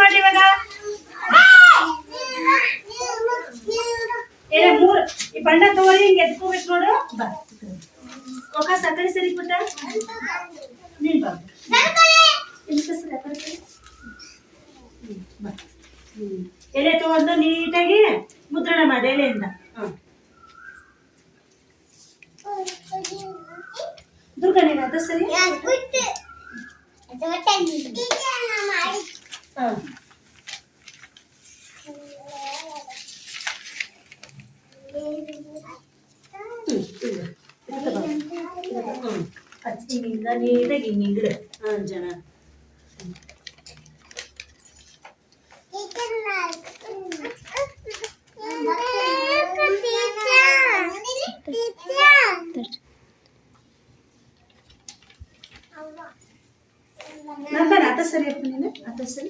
ಮಾಡಿ ಇವಾಗ ಮೂರು. ಈ ಬಣ್ಣ ತಗೋರಿ ಹಿಂಗೆ ಎತ್ಕೋಬೇಕು ನೋಡು. ಕೊಕ್ಕ ಸಕ್ಕರೆ ಸರಿ ಪುಟ್ಟ? ನೀನ್ ಬಾ. ಎಲೆ ತಗೊಂಡು ನೀಟಾಗಿ ಮುದ್ರಣ ಮಾಡಿ, ಎಲೆಯಿಂದ. ದುರ್ಗನೇನಾದ ಸರಿ? ಹ್ಮ್. ಹ್ಮ್, ಇಲ್ಲ. ಇದಕ್ಕೆ ಬಾ. ಇದಕ್ಕೆ, ಹ್ಮ್. ಅಚ್ಚಿ ಹಿಂಗಿಂದ ನೀಟಾಗಿ ಹಿಂಗೆ ಹಿಂಗಿಡು ಹಾಂ ಜನ ನಂಬರ್ ಅತ ಸರಿ ಅಪ್ಪ ನೀನು ಅತ ಸರಿ ಹ್ಮ್. ಅತ ಸರಿ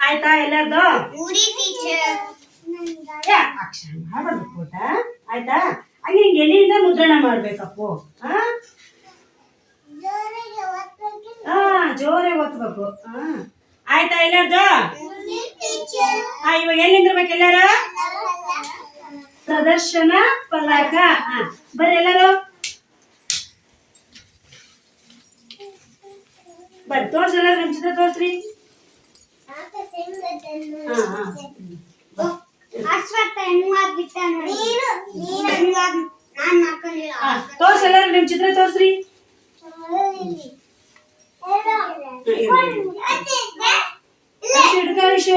ಆಯ್ತಾ ಎಲ್ಲಾರ್ದು ಯಾ ಅಕ್ಷರ ಮಾಡ್ಬಾರ್ದು ಪುಟ ಆಯ್ತಾ ಹಂಗೆ ಹಿಂಗೆ ಎಲೆಯಿಂದ ಮುದ್ರಣ ಮಾಡ್ಬೇಕಪ್ಪು ಹಾ ಹಾ ಜೋರೇ ಒತ್ಬೇಕು ಹಾ ಆಯ್ತಾ ಎಲ್ಲಾರ್ದು ಹಾ ಇವಾಗ ಏನ್ ನಿಂದಿರ್ಬೇಕು ಎಲ್ಲಾರ? ಪ್ರದರ್ಶನ ಫಲಕ ಹಾ ಬರ್ರಿ ಎಲ್ಲಾರು. ಬರ್ರಿ ತೋರ್ಸಿ ಎಲ್ಲಾರು ನಿಮ್ ಚಿತ್ರ ತೋರ್ಸ್ರಿ. ತೋರ್ಸಿ ಎಲ್ಲಾರು ನಿಮ್ ಚಿತ್ರ ತೋರ್ಸ್ರಿ. ಹಿಡ್ಕ ವಿಶ್ವ